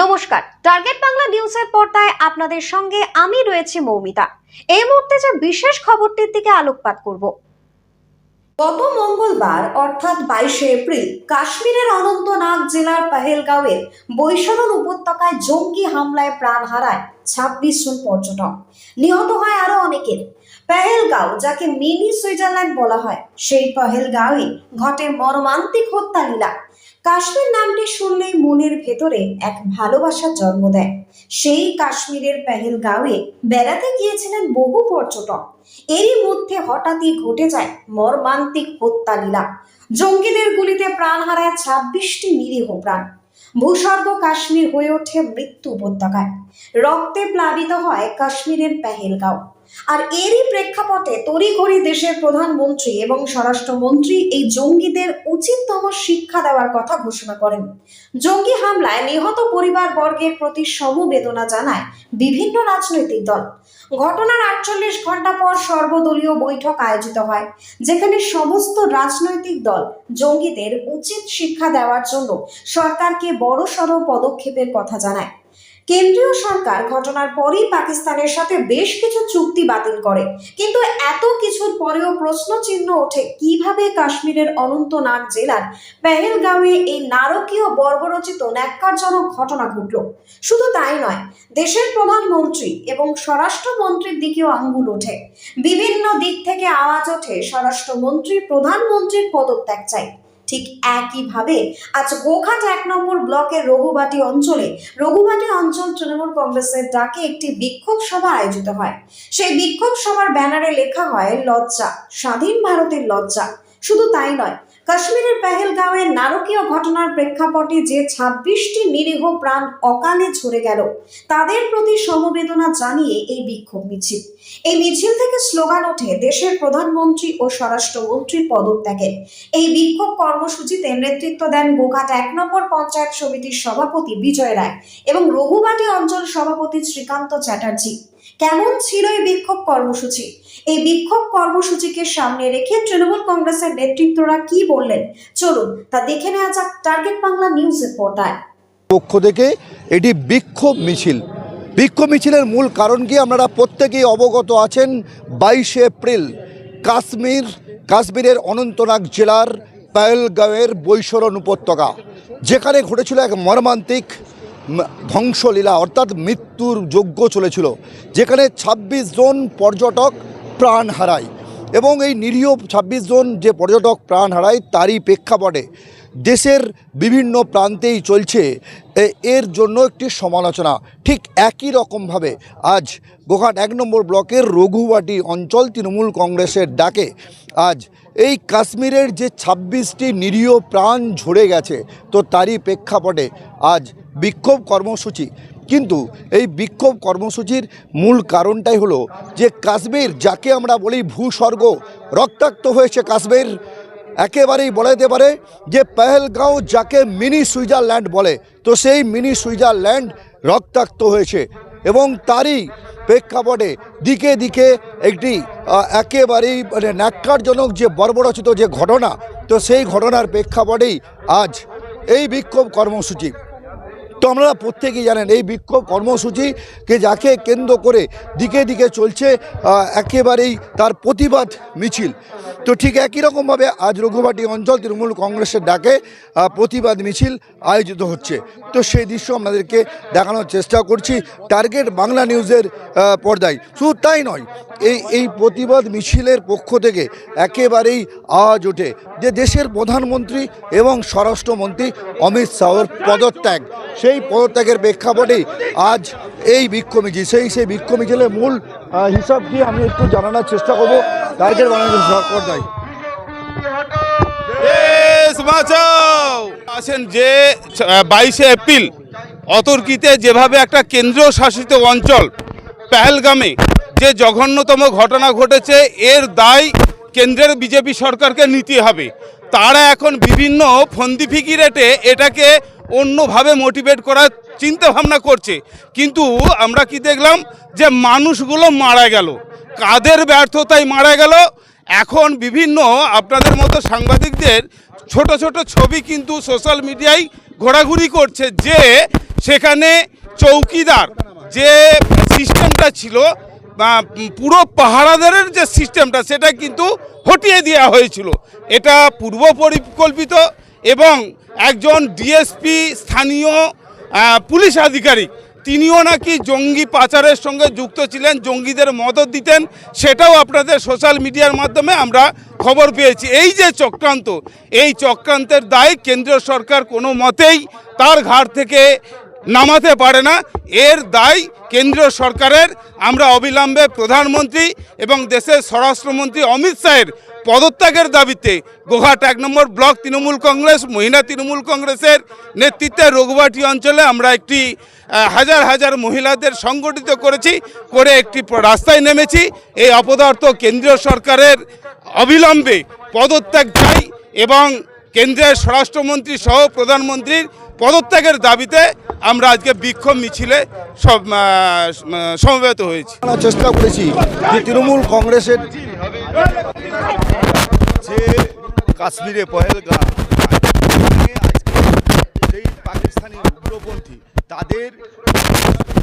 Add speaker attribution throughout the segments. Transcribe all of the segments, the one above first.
Speaker 1: নমস্কার। টার্গেট বাংলা নিউজের পর্দায় আপনাদের সঙ্গে আমি রয়েছি মৌমিতা। এই মুহূর্তে যে বিশেষ খবরটির দিকে আলোকপাত করব। গত মঙ্গলবার, অর্থাৎ বাইশে এপ্রিল, কাশ্মীরের অনন্তনাগ জেলার পাহেলগাঁওয়ের বৈশরণ উপত্যকায় জঙ্গি হামলায় প্রাণ হারায় ছাব্বিশ জন পর্যটক। নিহত হয় আরও অনেকের। পেহেলগাঁও, যাকে মিনি সুইজারল্যান্ড বলা হয়, সেই পেহেলগাঁওয়ে ঘটে মর্মান্তিক হত্যালীলা কাশ্মীর নামটি শুনলেই মনের ভেতরে এক ভালোবাসার জন্ম দেয়। সেই কাশ্মীরের পেহেলগাঁওয়ে বেড়াতে গিয়েছিলেন বহু পর্যটক। এরই মধ্যে হঠাৎই ঘটে যায় মর্মান্তিক হত্যালীলা জঙ্গিদের গুলিতে প্রাণ হারায় ছাব্বিশটি নিরীহ প্রাণ। ভূস্বর্গ কাশ্মীর হয়ে ওঠে মৃত্যু উপত্যকায়। রক্তে প্লাবিত হয় কাশ্মীরের পেহেলগাঁও। আর এরই প্রেক্ষাপটে তড়িঘড়ি দেশের প্রধানমন্ত্রী এবং স্বরাষ্ট্রমন্ত্রী এই জঙ্গিদের উচিততম শিক্ষা দেওয়ার কথা ঘোষণা করেন। জঙ্গি হামলায় নিহত পরিবার বর্গের প্রতি সমবেদনা জানায় বিভিন্ন রাজনৈতিক দল। ঘটনার আটচল্লিশ ঘণ্টা পর সর্বদলীয় বৈঠক আয়োজিত হয়, যেখানে সমস্ত রাজনৈতিক দল জঙ্গিদের উচিত শিক্ষা দেওয়ার জন্য সরকারকে বড়সড় পদক্ষেপের কথা জানায়। কেন্দ্রীয় সরকার ঘটনার পরই পাকিস্তানের সাথে বেশ কিছু চুক্তি বাতিল করে। কিন্তু এত কিছুর পরেও প্রশ্ন চিহ্ন ওঠে কীভাবে কাশ্মীরের অনন্তনাগ জেলার পেহেলগাঁওয়ে এই নারকীয় বর্বরচিত ন্যাক্কারজনক ঘটনা ঘটল। শুধু তাই নয়, দেশের প্রধানমন্ত্রী এবং স্বরাষ্ট্রমন্ত্রীর দিকেও আঙ্গুল ওঠে। বিভিন্ন দিক থেকে আওয়াজ ওঠে স্বরাষ্ট্রমন্ত্রী, প্রধানমন্ত্রীর পদত্যাগ চাই। ঠিক একইভাবে আজ গোঘাট এক নম্বর ব্লকের রঘুবাটি অঞ্চলে, রঘুবাটি অঞ্চল তৃণমূল কংগ্রেসের ডাকে একটি বিক্ষোভ সভা আয়োজিত হয়। সেই বিক্ষোভ সভার ব্যানারে লেখা হয়, লজ্জা, স্বাধীন ভারতের লজ্জা। শুধু তাই নয় কাশ্মীরের পেহেলগাঁওয়ে নারকীয় ঘটনার প্রেক্ষাপটে যে ছাব্বিশটি নিরীহ প্রাণ অকালে ঝরে গেল, তাদের প্রতি সমবেদনা জানিয়ে এই বিক্ষোভ মিছিল। এই মিছিল থেকে স্লোগান ওঠে দেশের প্রধানমন্ত্রী ও স্বরাষ্ট্রমন্ত্রীর পদত্যাগের। এই বিক্ষোভ কর্মসূচিতে নেতৃত্ব দেন গোঘাট এক নম্বর পঞ্চায়েত সমিতির সভাপতি বিজয় রায় এবং রঘুবাটি অঞ্চল সভাপতি শ্রীকান্ত চ্যাটার্জি। কেমন ছিল এই বিক্ষোভ কর্মসূচি? এই বিক্ষোভ কর্মসূচিকে সামনে রেখে তৃণমূল কংগ্রেসের নেতৃত্বরা কি বললেন? চলুন তা দেখে নেওয়া যাক টার্গেট বাংলা নিউজের পর্দায়।
Speaker 2: পক্ষ থেকে এটি বিক্ষোভ মিছিল। বিক্ষোভ মিছিলের মূল কারণ কি? আপনারা প্রত্যেকেই অবগত আছেন বাইশে এপ্রিল, কাশ্মীর, কাশ্মীরের অনন্তনাগ জেলার পায়েলগাঁওয়ের বৈশরণ উপত্যকা, যেখানে ঘটেছিল এক মর্মান্তিক ধ্বংসলীলা অর্থাৎ মৃত্যুর যোগ্য চলেছিল, যেখানে ২৬ জন পর্যটক প্রাণ হারায় এবং এই নিরীহ ২৬ জন যে পর্যটক প্রাণ হারায় তারই প্রেক্ষাপটে দেশের বিভিন্ন প্রান্তেই চলছে এর জন্য একটি সমালোচনা। ঠিক একই রকমভাবে আজ গোঘাট এক নম্বর ব্লকের রঘুবাটি অঞ্চল তৃণমূল কংগ্রেসের ডাকে আজ এই কাশ্মীরের যে ছাব্বিশটি নিরীহ প্রাণ ঝরে গেছে, তো তারই প্রেক্ষাপটে আজ বিক্ষোভ কর্মসূচি। কিন্তু এই বিক্ষোভ কর্মসূচির মূল কারণটাই হলো যে কাশ্মীর, যাকে আমরা বলি ভূস্বর্গ, রক্তাক্ত হয়েছে কাশ্মীর। একেবারেই বলা যেতে পারে যে পেহেলগাঁও যাকে মিনি সুইজারল্যান্ড বলে, তো সেই মিনি সুইজারল্যান্ড রক্তাক্ত হয়েছে এবং তারই প্রেক্ষাপটে দিকে দিকে একটি একেবারেই মানে ন্যাক্কারজনক যে বর্বরচিত যে ঘটনা, তো সেই ঘটনার প্রেক্ষাপটেই আজ এই বিক্ষোভ কর্মসূচি। তো আপনারা প্রত্যেকেই জানেন, এই বিক্ষোভ কর্মসূচিকে যাকে কেন্দ্র করে দিকে দিকে চলছে একেবারেই তার প্রতিবাদ মিছিল। তো ঠিক একই রকমভাবে আজ রঘুবাটি অঞ্চল তৃণমূল কংগ্রেসের ডাকে প্রতিবাদ মিছিল আয়োজিত হচ্ছে। তো সেই দৃশ্য আপনাদেরকে দেখানোর চেষ্টা করছি টার্গেট বাংলা নিউজের পর্দায়। শুধু তাই নয়, এই এই প্রতিবাদ মিছিলের পক্ষ থেকে একেবারেই আওয়াজ ওঠে যে দেশের প্রধানমন্ত্রী এবং স্বরাষ্ট্রমন্ত্রী অমিত শাহর পদত্যাগ। সেই পদত্যাগের প্রেক্ষাপটেই আজ এই বিক্ষোভ মিছিল, সেই সেই বিক্ষোভ মিছিলের মূল হিসাব কি আমি একটু জানানোর চেষ্টা করব। বাংলাদেশ পর্দায়।
Speaker 3: দেশ বাঁচাও। আছেন যে বাইশে এপ্রিল, অতর্কিতে যেভাবে একটা কেন্দ্রীয় শাসিত অঞ্চল, পেহেলগামে, যে জঘন্যতম ঘটনা ঘটেছে, এর দায় কেন্দ্রের বিজেপি সরকারকে নিতে হবে। তারা এখন বিভিন্ন ফন্দি ফিকিরেটে এটাকে অন্যভাবে মোটিভেট করার চিন্তা ভাবনা করছে। কিন্তু আমরা কি দেখলাম যে মানুষগুলো মারা গেল। কাদের ব্যর্থতায় মারা গেল? এখন বিভিন্ন আপনাদের মতো সাংবাদিকদের ছোট ছোট ছবি কিন্তু সোশ্যাল মিডিয়ায় ঘোরাঘুরি করছে যে সেখানে চৌকিদার যে সিস্টেমটা ছিল পুরো পাহারাদারের যে সিস্টেমটা সেটা কিন্তু হটিয়ে দেওয়া হয়েছিল। এটা পূর্ব পরিকল্পিত এবং একজন ডিএসপি স্থানীয় পুলিশ আধিকারিক তিনিও নাকি জঙ্গি পাচারের সঙ্গে যুক্ত ছিলেন, জঙ্গিদের মদত দিতেন, সেটাও আপনাদের সোশ্যাল মিডিয়ার মাধ্যমে আমরা খবর পেয়েছি। এই যে চক্রান্ত, এই চক্রান্তের দায় কেন্দ্রীয় সরকার কোনো মতেই তার ঘাট থেকে নামাতে পারে না। এর দায় কেন্দ্রীয় সরকারের আমরা অবিলম্বে প্রধানমন্ত্রী এবং দেশের স্বরাষ্ট্রমন্ত্রী অমিত শাহের পদত্যাগের দাবিতে গোঘাট এক নম্বর ব্লক তৃণমূল কংগ্রেস মহিলা তৃণমূল কংগ্রেসের নেতৃত্বে রঘুবাটি অঞ্চলে আমরা একটি হাজার হাজার মহিলাদের সংগঠিত করেছি, করে একটি রাস্তায় নেমেছি। এই অপদার্থ কেন্দ্রীয় সরকারের অবিলম্বে পদত্যাগ চাই এবং কেন্দ্রের স্বরাষ্ট্রমন্ত্রী সহ প্রধানমন্ত্রীর পদত্যাগের দাবিতে আমরা আজকে বিক্ষোভ মিছিলে সব সমবেত হয়েছি।
Speaker 2: চেষ্টা করেছি যে তৃণমূল কংগ্রেসের
Speaker 4: যে কাশ্মীরে আজকে সেই পাকিস্তানি উগ্রপন্থী তাদের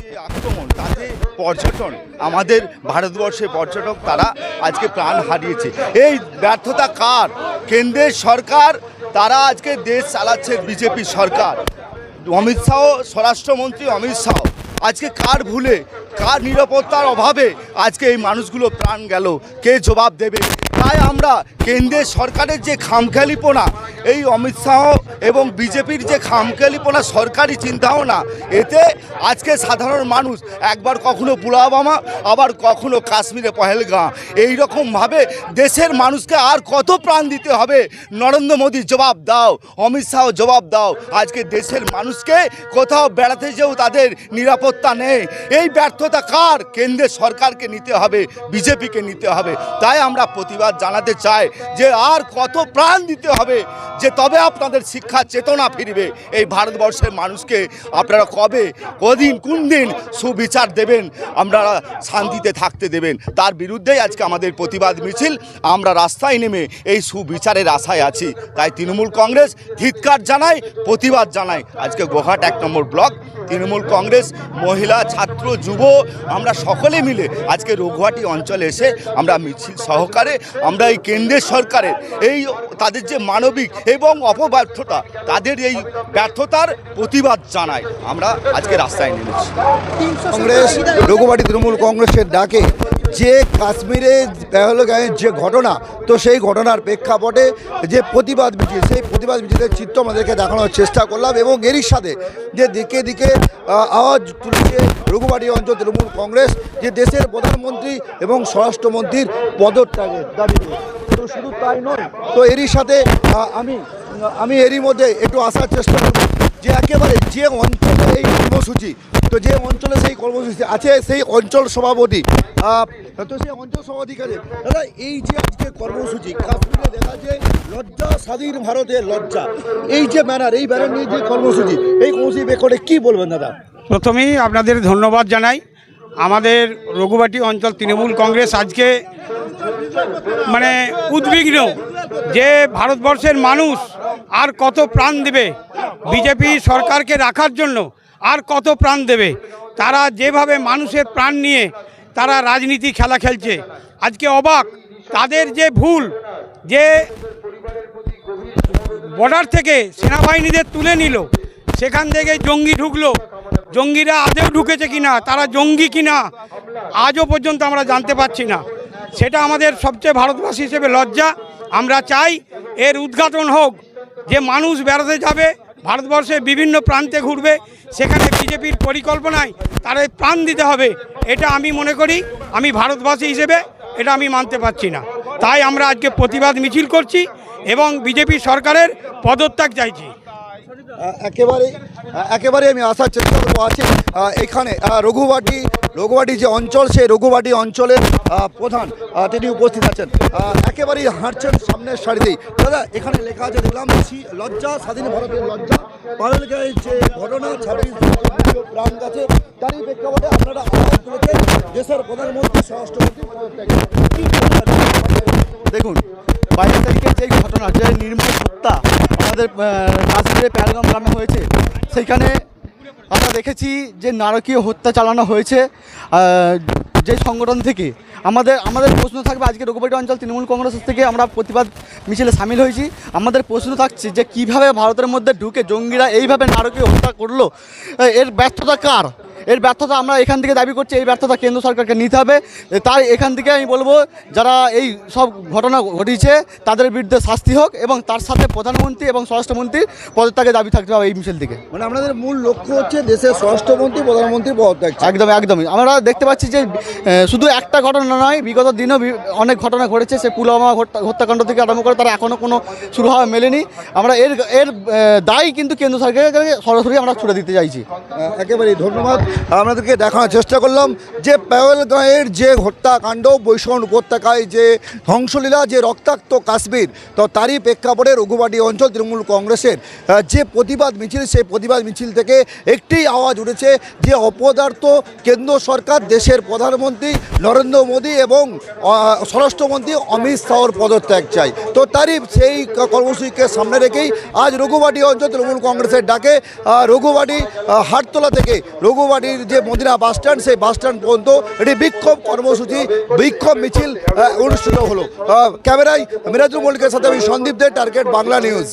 Speaker 4: যে আক্রমণ তাদের পর্যটন আমাদের ভারতবর্ষে পর্যটক তারা আজকে প্রাণ হারিয়েছে। এই ব্যর্থতা কার? কেন্দ্রের সরকার তারা আজকে দেশ চালাচ্ছে বিজেপি সরকার। অমিত শাহ, স্বরাষ্ট্রমন্ত্রী অমিত শাহ। আজকে কার ভুলে, কার নিরাপত্তার অভাবে আজকে এই মানুষগুলো প্রাণ গেল? কে জবাব দেবে? তাই আমরা কেন্দ্রের সরকারের যে খামখেয়ালিপনা, এই অমিত শাহ এবং বিজেপির যে খামখেয়ালিপনা, সরকারি চিন্তাভাবনা, এতে আজকে সাধারণ মানুষ, একবার কখনো পুলাবামা আবার কখনো কাশ্মীরে পহেলগাঁ। এইরকমভাবে দেশের মানুষকে আর কত প্রাণ দিতে হবে? নরেন্দ্র মোদী জবাব দাও, অমিত শাহ জবাব দাও। আজকে দেশের মানুষকে কোথাও বেড়াতে যেও তাদের নিরাপত্তা নেই। এই ব্যর্থতা কার? কেন্দ্রের সরকারকে নিতে হবে, বিজেপিকে নিতে হবে। তাই আমরা প্রতিবাদ জানাতে চাই যে আর কত প্রাণ দিতে হবে, যে তবে আপনাদের শিক্ষা চেতনা ফিরবে। এই ভারতবর্ষের মানুষকে আপনারা কবে, কদিন, কোন দিন সুবিচার দেবেন আপনারা শান্তিতে থাকতে দেবেন। তার বিরুদ্ধেই আজকে আমাদের প্রতিবাদ মিছিল। আমরা রাস্তায় নেমে এই সুবিচারের আশায় আছি। তাই তৃণমূল কংগ্রেস ধিৎকার জানায়, প্রতিবাদ জানায়। আজকে গোহাট এক নম্বর ব্লক, তৃণমূল কংগ্রেস, মহিলা, ছাত্র, যুব, আমরা সকলে মিলে আজকে রঘুয়াটি অঞ্চলে এসে আমরা মিছিল সহকারে আমরা এই কেন্দ্রের সরকারের এই তাদের যে মানবিক এবং অপব্যর্থতা, তাদের এই ব্যর্থতার প্রতিবাদ জানায় আমরা আজকে রাস্তায় নেমেছি।
Speaker 2: কংগ্রেস লোকবাড়ি তৃণমূল কংগ্রেসের ডাকে যে কাশ্মীরে পেহলগাঁয়ের যে ঘটনা, তো সেই ঘটনার প্রেক্ষাপটে যে প্রতিবাদ মিছিল, সেই প্রতিবাদ মিছিলের চিত্র আমাদেরকে দেখানোর চেষ্টা করলাম এবং এরই সাথে যে দিকে দিকে আওয়াজ তুলেছে রঘুবাড়ি অঞ্চল তৃণমূল কংগ্রেস, যে দেশের প্রধানমন্ত্রী এবং স্বরাষ্ট্রমন্ত্রীর পদত্যাগের দাবিতে তো শুধু তাই নয়, তো এরই সাথে আমি আমি এরই মধ্যে একটু আসার চেষ্টা করব। একেবারে যে অঞ্চলে এই কর্মসূচি, তো যে অঞ্চলে সেই কর্মসূচি আছে, সেই অঞ্চল সভাপতি তো সেই অঞ্চল সভাপতি কাজে দাদা, এই যে আজকে কর্মসূচি, কাশ্মীরে দেখা যে লজ্জা, স্বাধীন ভারতের লজ্জা। এই যে ব্যানার, এই ব্যানার নিয়ে যে কর্মসূচি, এই কর্মসূচি করে কি বলবেন দাদা?
Speaker 5: প্রথমেই আপনাদের ধন্যবাদ জানাই। আমাদের রঘুবাটি অঞ্চল তৃণমূল কংগ্রেস আজকে মানে উদ্বিগ্ন যে ভারতবর্ষের মানুষ আর কত প্রাণ দেবে। বিজেপি সরকারকে রাখার জন্য আর কত প্রাণ দেবে? তারা যেভাবে মানুষের প্রাণ নিয়ে তারা রাজনীতি খেলা খেলছে আজকে অবাক। তাদের যে ভুল যে বর্ডার থেকে সেনাবাহিনীদের তুলে নিল সেখান থেকে জঙ্গি ঢুকলো জঙ্গিরা আদেও ঢুকেছে কিনা তারা জঙ্গি কিনা আজও পর্যন্ত আমরা জানতে পারছি না। সেটা আমাদের সবচেয়ে ভারতবাসী হিসেবে লজ্জা। আমরা চাই এর উদ্ঘাটন হোক যে মানুষ বেড়াতে যাবে ভারতবর্ষের বিভিন্ন প্রান্তে ঘুরবে, সেখানে বিজেপির পরিকল্পনায় তারা প্রাণ দিতে হবে, এটা আমি মনে করি, আমি ভারতবাসী হিসেবে এটা আমি মানতে পারছি না। তাই আমরা আজকে প্রতিবাদ মিছিল করছি এবং বিজেপি সরকারের পদত্যাগ চাইছি।
Speaker 2: আহ, একেবারে আহ, একেবারে আমি আসার চেষ্টা করব। আছি এখানে রঘুবাটি রঘুবাটি যে অঞ্চল সেই রঘুবাটি অঞ্চলের প্রধান তিনি উপস্থিত আছেন। একেবারেই হাঁটছেন সামনের সারিতেই। দাদা এখানে লেখা আছে দেখলাম লজ্জা স্বাধীন ভারতের লজ্জা। পাহেলগাঁয়ের যে ঘটনা ছাব্বিশ প্রাণ গেছে তারই প্রেক্ষাপটে আপনারা দেশের প্রধানমন্ত্রী স্বরাষ্ট্রমন্ত্রী?
Speaker 6: দেখুন, বাইশ তারিখের যে ঘটনা, যে নির্মম হত্যা আমাদের কাশ্মীরে প্যালগাম গ্রামে হয়েছে, সেইখানে আমরা দেখেছি যে নারকীয় হত্যা চালানো হয়েছে যে সংগঠন থেকে। আমাদের আমাদের প্রশ্ন থাকবে, আজকে রঘুবাটি অঞ্চল তৃণমূল কংগ্রেস থেকে আমরা প্রতিবাদ মিছিলে সামিল হয়েছি। আমাদের প্রশ্ন থাকছে যে কীভাবে ভারতের মধ্যে ঢুকে জঙ্গিরা এইভাবে নারকীয় হত্যা করল? এর ব্যর্থতা কার? এর ব্যর্থতা আমরা এখান থেকে দাবি করছি এই ব্যর্থতা কেন্দ্র সরকারকে নিতে হবে। তাই এখান থেকে আমি বলব যারা এই সব ঘটনা ঘটিয়েছে তাদের বিরুদ্ধে শাস্তি হোক এবং তার সাথে প্রধানমন্ত্রী এবং স্বরাষ্ট্রমন্ত্রী পদত্যাগে দাবি থাকতে হবে এই মিছিল থেকে।
Speaker 2: মানে আপনাদের মূল লক্ষ্য হচ্ছে দেশের স্বরাষ্ট্রমন্ত্রী প্রধানমন্ত্রী পদত্যাগ।
Speaker 6: একদম একদমই আমরা দেখতে পাচ্ছি যে শুধু একটা ঘটনা নয় বিগত দিনেও অনেক ঘটনা ঘটেছে। সে পুলওয়ামা হত্যাকাণ্ড থেকে আরম্ভ করে তারা এখনও কোনো শুরু হওয়া মেলেনি। আমরা এর এর দায় কিন্তু কেন্দ্র সরকারকে সরাসরি আমরা ছুড়ে দিতে চাইছি।
Speaker 2: একেবারেই ধন্যবাদ। আপনাদেরকে দেখানোর চেষ্টা করলাম যে পেওয়েলগাঁয়ের যে হত্যাকাণ্ড বৈষ্ণব উপত্যকায় যে ধ্বংসলীলা, যে রক্তাক্ত কাশ্মীর, তো তারই প্রেক্ষাপটে রঘুবাটি অঞ্চল, তৃণমূল কংগ্রেসের যে প্রতিবাদ মিছিল, সেই প্রতিবাদ মিছিল থেকে একটি আওয়াজ উঠেছে যে অপদার্থ কেন্দ্র সরকার, দেশের প্রধানমন্ত্রী নরেন্দ্র মোদী এবং স্বরাষ্ট্রমন্ত্রী অমিত শাহর পদত্যাগ চাই। তো তারই সেই কর্মসূচিকে সামনে রেখেই আজ রঘুবাটি অঞ্চল, তৃণমূল কংগ্রেসের ডাকে রঘুবাটি হাটতলা থেকে রঘুবাটির যে মদিনা বাস স্ট্যান্ড, সেই বাস স্ট্যান্ড পর্যন্ত এটি বিক্ষোভ কর্মসূচি, বিক্ষোভ মিছিল অনুষ্ঠিত হলো। ক্যামেরায় মিরাজুল মল্লিকের সাথে আমি সন্দীপ দে, টার্গেট বাংলা নিউজ।